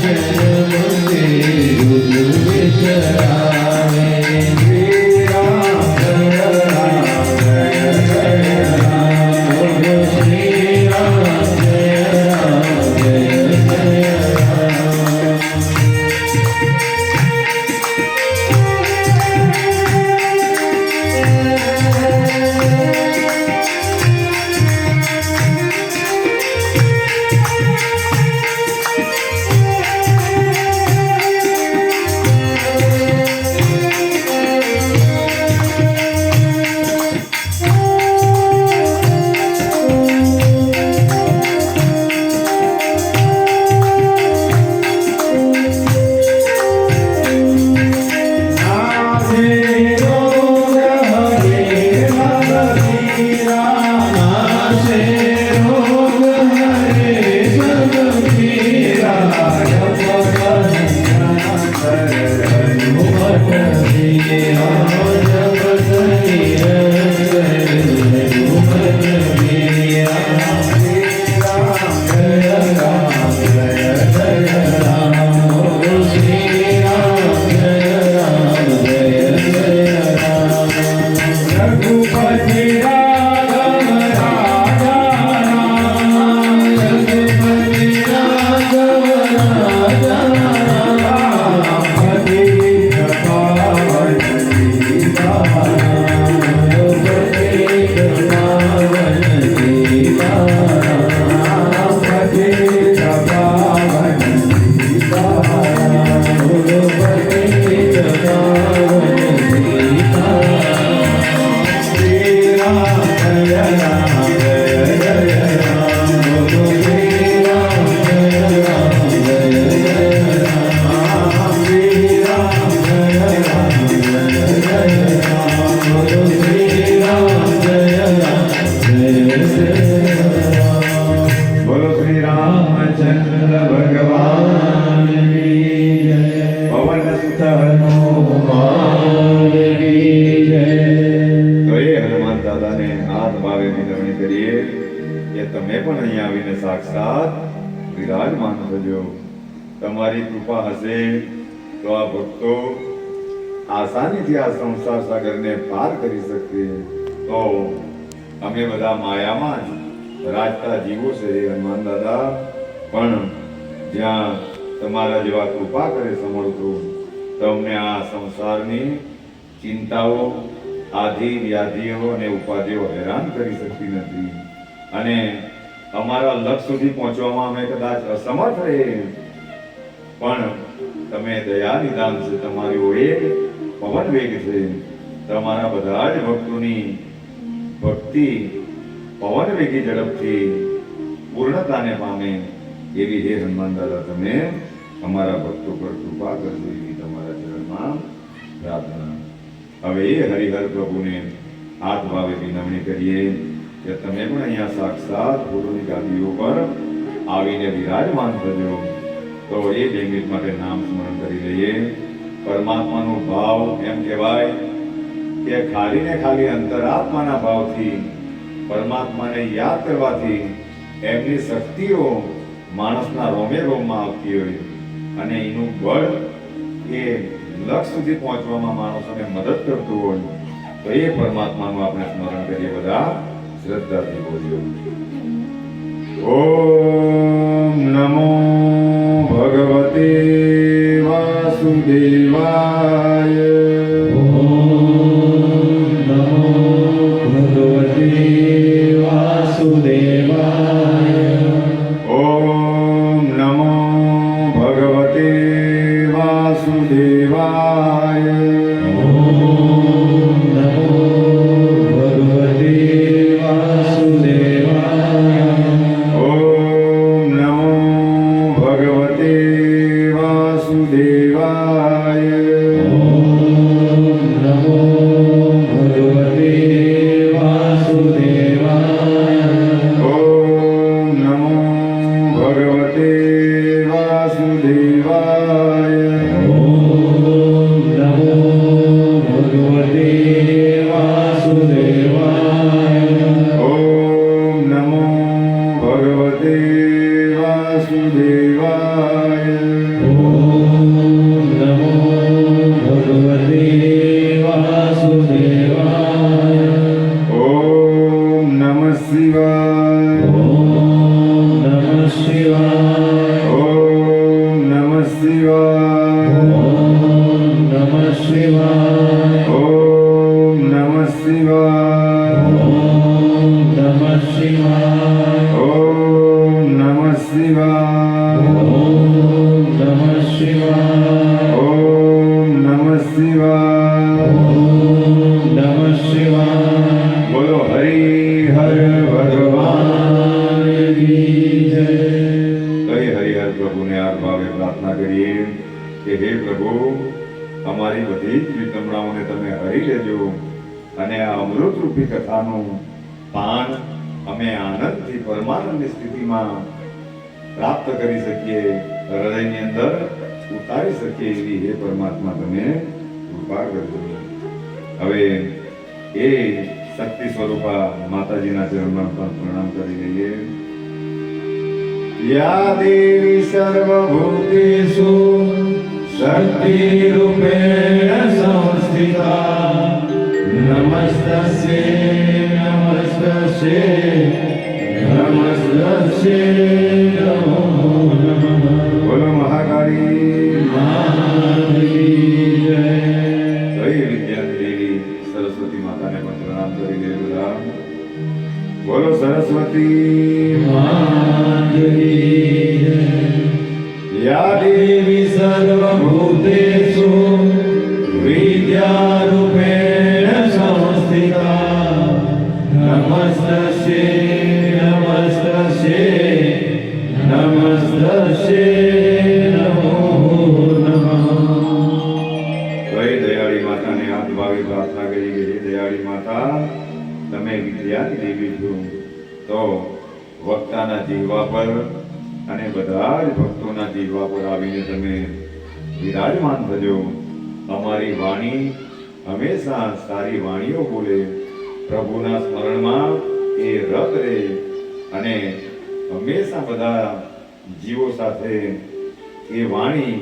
జయ జయ સંસાર સાગરને પાર કરી શકીએ, તો અમે બધા માયામાં જ રાજતા જીવો છે હનુમાન દાદા. પણ જ્યાં તમારા જેવા કૃપા કરે સમર્થો, તમને આ સંસારની ચિંતાઓ, આધિ વ્યાધિઓ અને ઉપાધિઓ હેરાન કરી શકતી નથી. અને અમારા લક્ષ્ય સુધી પહોંચવામાં અમે કદાચ અસમર્થ રહીએ. પણ તમે દયા નિદાન છે, તમારી એક પવન વેગ છે તમારા બધા જ ભક્તોની ભક્તિ પવન વેગી ઝડપથી પૂર્ણતાને પામે એવી હે હનુમાન દાદા તમે અમારા ભક્તો પર કૃપા કરજો એવી તમારા ચરણમાં પ્રાર્થના હવે એ હરિહર પ્રભુને હાથ ભાવે વિનવણી કરીએ કે તમે પણ અહીંયા સાક્ષાત ગુરુની ગાદીઓ પર આવીને વિરાજમાન થજો તો એ બે મિનિટ માટે નામ સ્મરણ કરી લઈએ પરમાત્માનો ભાવ એમ કહેવાય કે ખાલી ને ખાલી અંતરાત્માના ભાવથી, પરમાત્માને યાદ કરવાથી એમની શક્તિઓ માણસના રોમે રોમમાં આવતી હોય અને એનું બળ એ લક્ષ સુધી પહોંચવામાં માણસોને મદદ કરતું હોય, તો એ પરમાત્માનું આપણે સ્મરણ કરીએ બધા શ્રદ્ધાથી બોલ્યો ઓમ નમો ભગવતે शिवाय Oh. બધી જ વિતમણાઓને તમે હરી લેજો. અને આ અમૃતરૂપી કથાનું પાન અમે આનંદથી, પરમાનંદની સ્થિતિમાં પ્રાપ્ત કરી શકીએ, હૃદયની અંદર ઉતારી શકીએ એવી હે પરમાત્મા, તમે કૃપા કરજો. હવે એ શક્તિ સ્વરૂપા માતાજીના ચરણમાં પણ પ્રણામ કરી લઈએ. યા દેવી સર્વભૂતેષુ સંસ્થિતા નમસ્તસ્યે નમસ્તસ્યે નમસ્તસ્યે નમો નમઃ બોલો મહાકાળી માતરી જય જય વિદ્યા દેવી સરસ્વતી માતાને પણ પ્રણામ કરી દે બોલો સરસ્વતી તમે વિદ્યાની દેવી છો, તો વક્તાના જીવવા પર અને બધા જ ભક્તોના જીવવા પર આવીને તમે વિરાજમાન થજો. અમારી વાણી હંમેશા સારી વાણીઓ બોલે. પ્રભુના સ્મરણમાં એ રત રહે અને હંમેશા બધા જીવો સાથે એ વાણી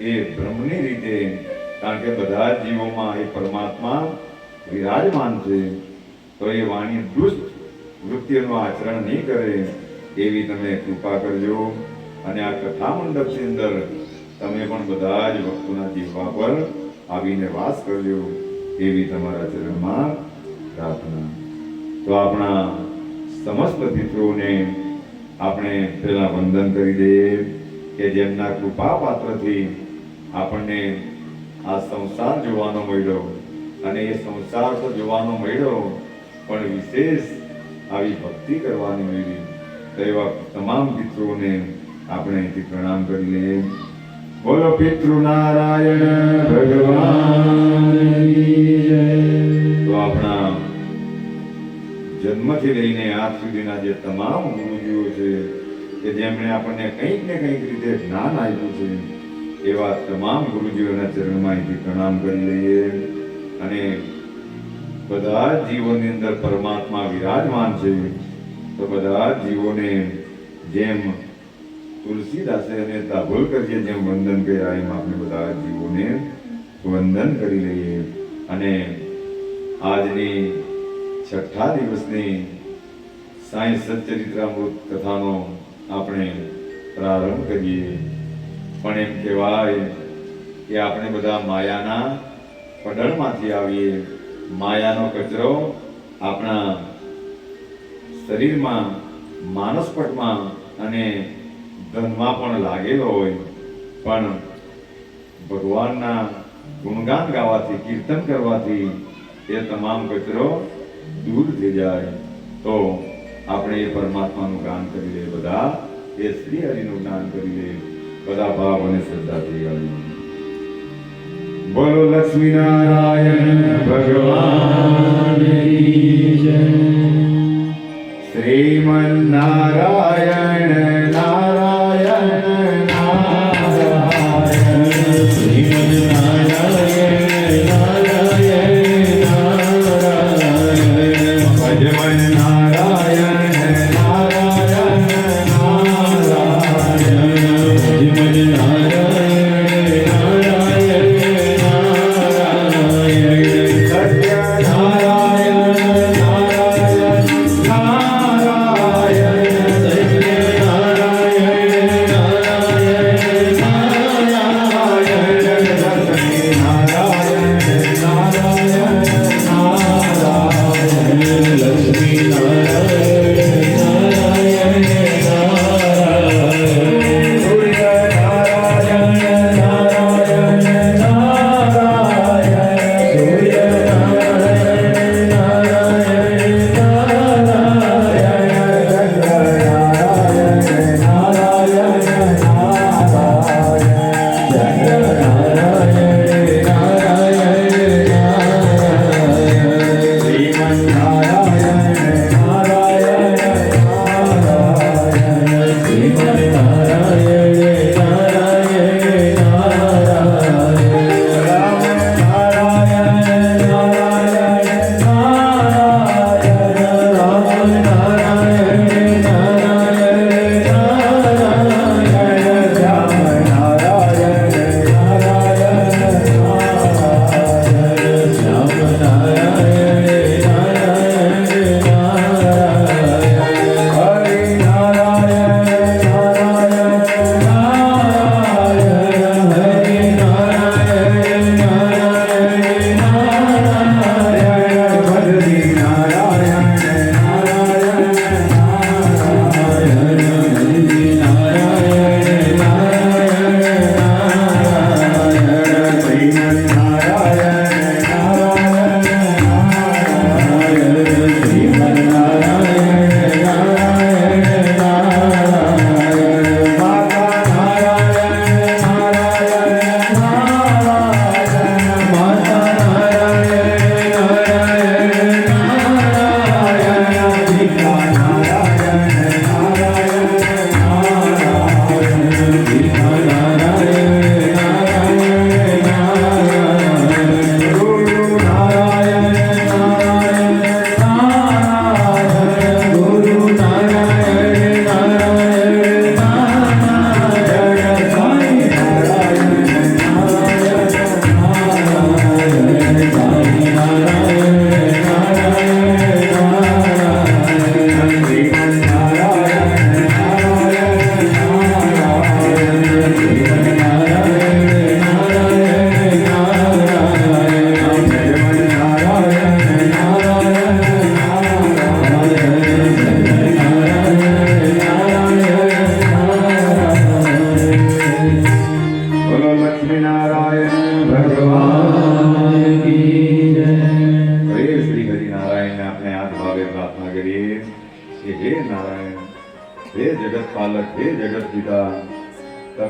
એ બ્રહ્મની રીતે, કારણ કે બધા જીવોમાં એ પરમાત્મા વિરાજમાન છે. તો એ વાણી દુષ્ટ વૃત્તિઓનું આચરણ નહીં કરે, એવી તમે કૃપા કરજો. અને આ કથા મંડપની અંદર તમે પણ બધા જ ભક્તોના જીવવા પર આવીને વાસ કરજો. એવી તમારા ચરણમાં પ્રાર્થના. તો આપણા સમસ્ત મિત્રોને આપણે પહેલા વંદન કરી દઈએ કે જેમના કૃપા પાત્રથી આપણને આ સંસાર જોવાનો મળ્યો. અને એ સંસાર તો જોવાનો મળ્યો, પણ વિશેષ આવી ભક્તિ કરવાની મળી. તો એવા તમામ પિતૃઓને આપણે અહીંથી પ્રણામ કરી લઈએ. બોલો પિતૃ નારાયણ ભગવાન તો આપણા જન્મથી લઈને આજ સુધીના જે તમામ ગુરુજીઓ છે, કે જેમણે આપણને કંઈક ને કંઈક રીતે જ્ઞાન આપ્યું છે, એવા તમામ ગુરુજીઓના ચરણમાં અહીંથી પ્રણામ કરી લઈએ. અને બધા જીવોની અંદર પરમાત્મા વિરાજમાન છે, તો બધા જીવોને જેમ તુલસીદાસે અને દાભોલકરજીએ જેમ વંદન કર્યા, એમ આપણે બધા જીવોને વંદન કરી લઈએ. અને આજની છઠ્ઠા દિવસની સાંઈ સચ્ચરિત્રામૃત કથાનો આપણે પ્રારંભ કરીએ. પણ એમ કહેવાય કે આપણે બધા માયાના પડળમાંથી આવીએ, માયાનો કચરો આપણા શરીરમાં, માનસપટમાં અને ધનમાં પણ લાગેલો હોય. પણ ભગવાનના ગુણગાન ગાવાથી, કીર્તન કરવાથી એ તમામ કચરો દૂર થઈ જાય. તો આપણે એ પરમાત્માનું ગાન કરી લઈએ બધા, એ શ્રી હરિનું જ્ઞાન કરી લઈએ બધા ભાવ અને શ્રદ્ધાથી ગાઈએ બોલો લક્ષ્મી નારાયણ ભગવાન શ્રીમન નારાયણ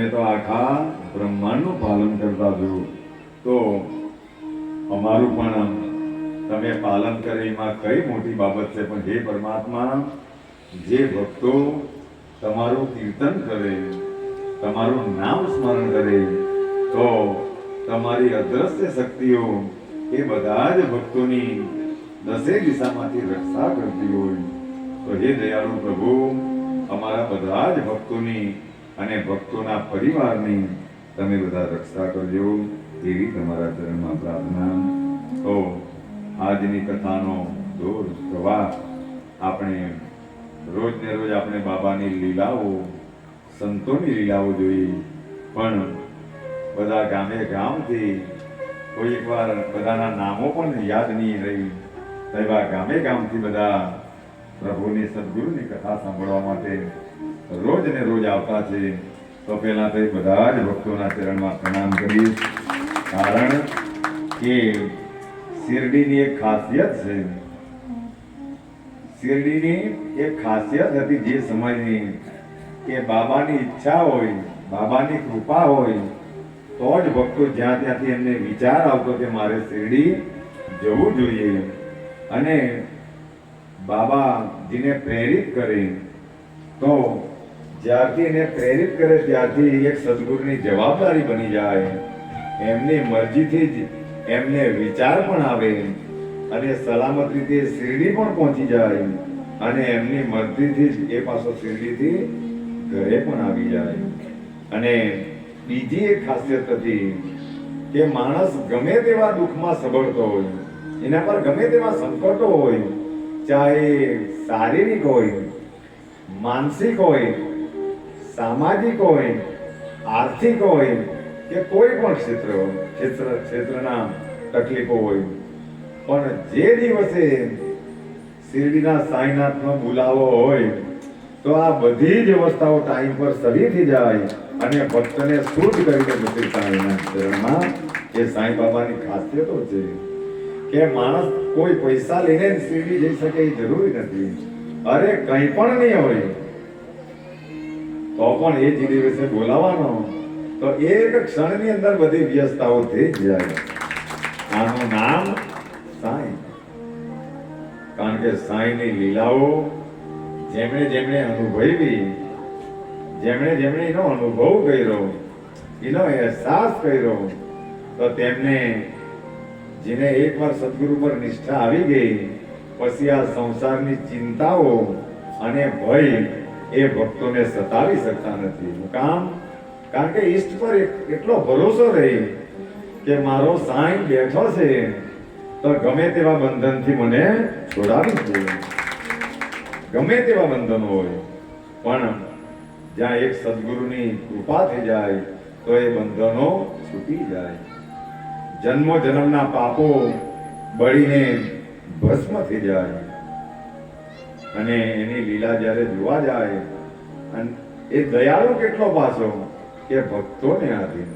તમે તો આખા બ્રહ્માંડનું પાલન કરતા છો તો અમારું પણ તમે પાલન કરે એમાં કઈ મોટી બાબત છે પણ હે પરમાત્મા જે ભક્તો તમારું કીર્તન કરે તમારું નામ સ્મરણ કરે તો તમારી અદ્રશ્ય શક્તિઓ એ બધા જ ભક્તોની દસે દિશામાંથી રક્ષા કરતી હોય તો હે દયાળુ પ્રભુ અમારા બધા જ ભક્તોની અને ભક્તોના પરિવારની તમે બધા રક્ષા કરજો એવી તમારા ચરણમાં પ્રાર્થના. તો આજની કથાનો દોર પ્રવાહ આપણે રોજ ને રોજ આપણે બાબાની લીલાઓ, સંતોની લીલાઓ જોઈ. પણ બધા ગામે ગામથી કોઈ એકવાર બધાના નામો પણ યાદ નહીં રહી. એવા ગામે ગામથી બધા પ્રભુની સદગુરુની કથા સાંભળવા માટે રોજ ને રોજ આવતા છે તો પહેલાં તો બધા જ ભક્તોના ચરણમાં પ્રણામ કરીશ કારણ કે શિરડીની એક ખાસિયત છે. શિરડીની એક ખાસિયત હતી જે સમયની કે બાબાની ઈચ્છા હોય, બાબાની કૃપા હોય, તો જ ભક્તો જ્યાં ત્યાંથી એમને વિચાર આવતો કે મારે શિરડી જવું જોઈએ. અને બાબાજીને પ્રેરિત કરે તો જ્યારથી એને પ્રેરિત કરે, ત્યારથી એક સદગુરુની જવાબદારી બની જાય. એમની મરજીથી જ એમને વિચાર પણ આવે અને સલામત રીતે શિરડી પણ પહોંચી જાય અને એમની મરજીથી જ એ પાછો શિરડીથી ઘરે પણ આવી જાય. અને બીજી એક ખાસિયત હતી કે માણસ ગમે તેવા દુઃખમાં સબળતો હોય, એના પર ગમે તેવા સંકટો હોય, ચાહે શારીરિક હોય, માનસિક હોય સામાજિક હોય, આર્થિક હોય કે કોઈ પણ ક્ષેત્ર ક્ષેત્ર, ક્ષેત્રના તકલીફો હોય. પણ જે દિવસે શિરડીના સાંઈનાથનો બોલાવો હોય, તો આ બધી જ અવસ્થાઓ ટાઈમ પર સરીથી જાય અને ભક્તને શુદ્ધ કરીને મૂકે સાંઈના ચરણમાં એ સાંઈ બાબાની ખાસિયતો છે કે માણસ કોઈ પૈસા લઈને શિરડી જઈ શકે એ જરૂરી નથી. અરે કંઈ પણ નહીં હોય તો પણ એ જે દિવસે બોલાવાનો તો એક ક્ષણની અંદર બધી વ્યસ્તતાઓ થઈ જાય. આનું નામ સાંઈ. કારણ કે સાંઈની લીલાઓ જેમણે જેમણે અનુભવી, જેમણે જેમણે એનો અનુભવ કર્યો, એનો અહેસાસ કર્યો, તો તેમને જેને એકવાર સદગુરુ પર નિષ્ઠા આવી ગઈ, પછી આ સંસારની ચિંતાઓ અને ભય એ ભક્તોને સતાવી શકતા નથી. કામ? કારણ કે ઈષ્ટ પર એટલો ભરોસો રહી કે મારો સાંઈ બેઠો છે, તો ગમે તેવા બંધનથી મને છોડાવી દે. ગમે તેવા બંધનો હોય, પણ જ્યાં એક સદગુરુની કૃપા થઈ જાય, તો એ બંધનો છૂટી જાય. જન્મો જન્મના પાપો બળીને ભસ્મ થઈ જાય. અને એની લીલા જ્યારે જોવા જાય, અને એ દયાળુ કેટલો પાછો કે ભક્તોને આધીન.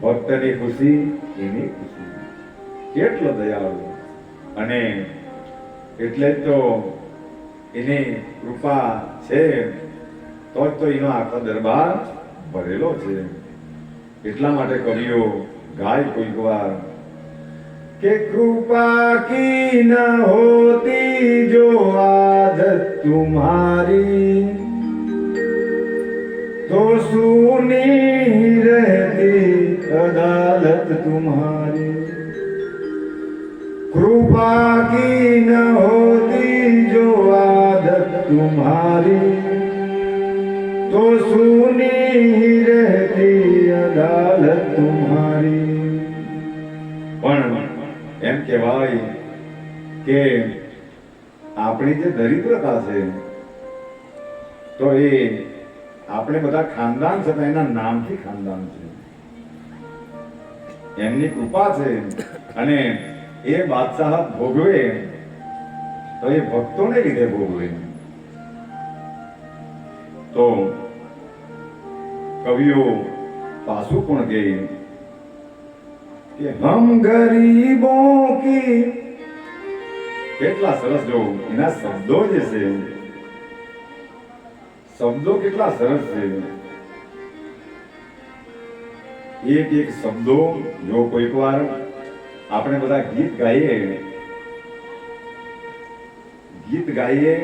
ભક્તની ખુશી, એની ખુશી. કેટલો દયાળુ. અને એટલે જ તો એની કૃપા છે તો જ તો એનો આખો દરબાર ભરેલો છે. એટલા માટે કવિઓ ગાય કોઈક વાર કે कृपा की न होती जो आदत तुम्हारी तो सुनी रहती अदालत तुम्हारी कृपा की न होती जो आदत तुम्हारी तो सुनी रहती अदालत तुम्हारी કહેવાય કે આપણી જે દરિદ્રતા છે, તો એ આપણે બધા ખાનદાન છે તો એના નામથી ખાનદાન છે. એમની કૃપા છે અને એ બાદશાહ ભોગવે, તો એ ભક્તોને લીધે ભોગવે. તો કવિઓ પાછું પણ કહે હમ ગરીબો કી કેટલા સરસ જો એના શબ્દો જે છે, શબ્દો કેટલા સરસ છે. એક એક શબ્દો જો કોઈક વાર આપણે બધા ગીત ગાઈએ ગીત ગાઈએ,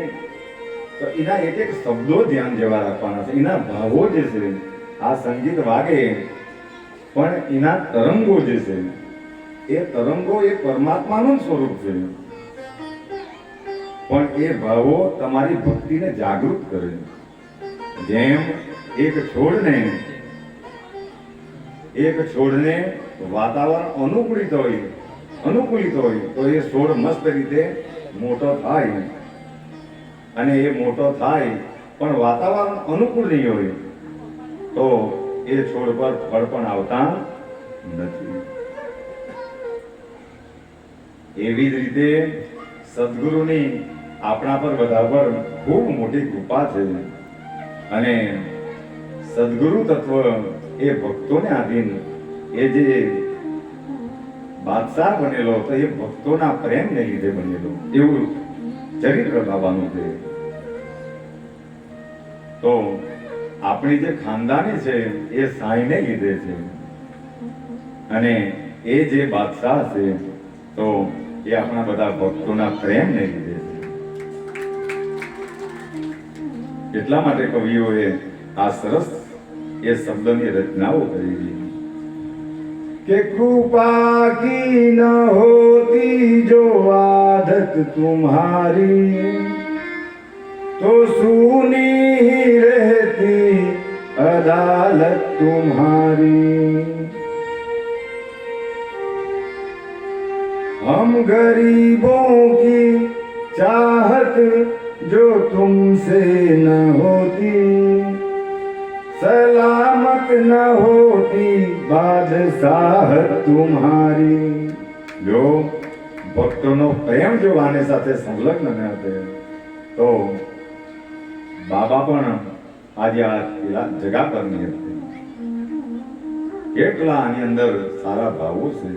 તો એના એક એક શબ્દો ધ્યાન જેવા રાખવાના છે. એના ભાવો જે છે, આ સંગીત વાગે પણ એના તરંગો જે છે, એ તરંગો એ પરમાત્માનું સ્વરૂપ છે. પણ એ ભાવો તમારી ભક્તિને જાગૃત કરે જેમ એક છોડને એક છોડને વાતાવરણ અનુકૂલિત હોય અનુકૂલિત હોય, તો એ છોડ મસ્ત રીતે મોટો થાય. અને એ મોટો થાય, પણ વાતાવરણ અનુકૂળ નહીં હોય, તો એ છોડ પર ફળ પણ આવતા નથી. એવી જ રીતે સદગુરુની આપણા પર બધા પર ખૂબ મોટી કૃપા છે. અને સદગુરુ તત્વ એ ભક્તોને આધીન એ જે બાદશાહ બનેલો તો એ ભક્તોના પ્રેમને લીધે બનેલો. એવું ચરિત્ર બાબાનું છે. તો આપણી જે ખાનદાની છે, એ સાંઈને લીધે છે. અને એ જે બાદશાહ છે, તો એ આપણા બધા ભક્તોના પ્રેમને લીધે છે. એટલા માટે કવિઓએ આ સરસ એ શબ્દની રચનાઓ કરેલી કે કૃપા કી ન હોતી જો આદત તુમ્હારી. तो सुनी ही रहती अदालत तुम्हारी हम गरीबों की चाहत जो तुमसे न होती सलामत न होती बादशाह तुम्हारी જો ભક્તોનો પ્રેમ જો આની સાથે સંલગ્ન ન હતે તો બાબા પણ આજે આ પેલા જગા પર નહીં હતી આની અંદર સારા ભાવો છે.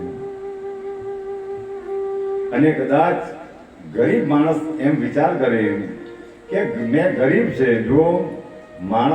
અને કદાચ ગરીબ માણસ એમ વિચાર કરે કે મેં ગરીબ છે, જો માણસ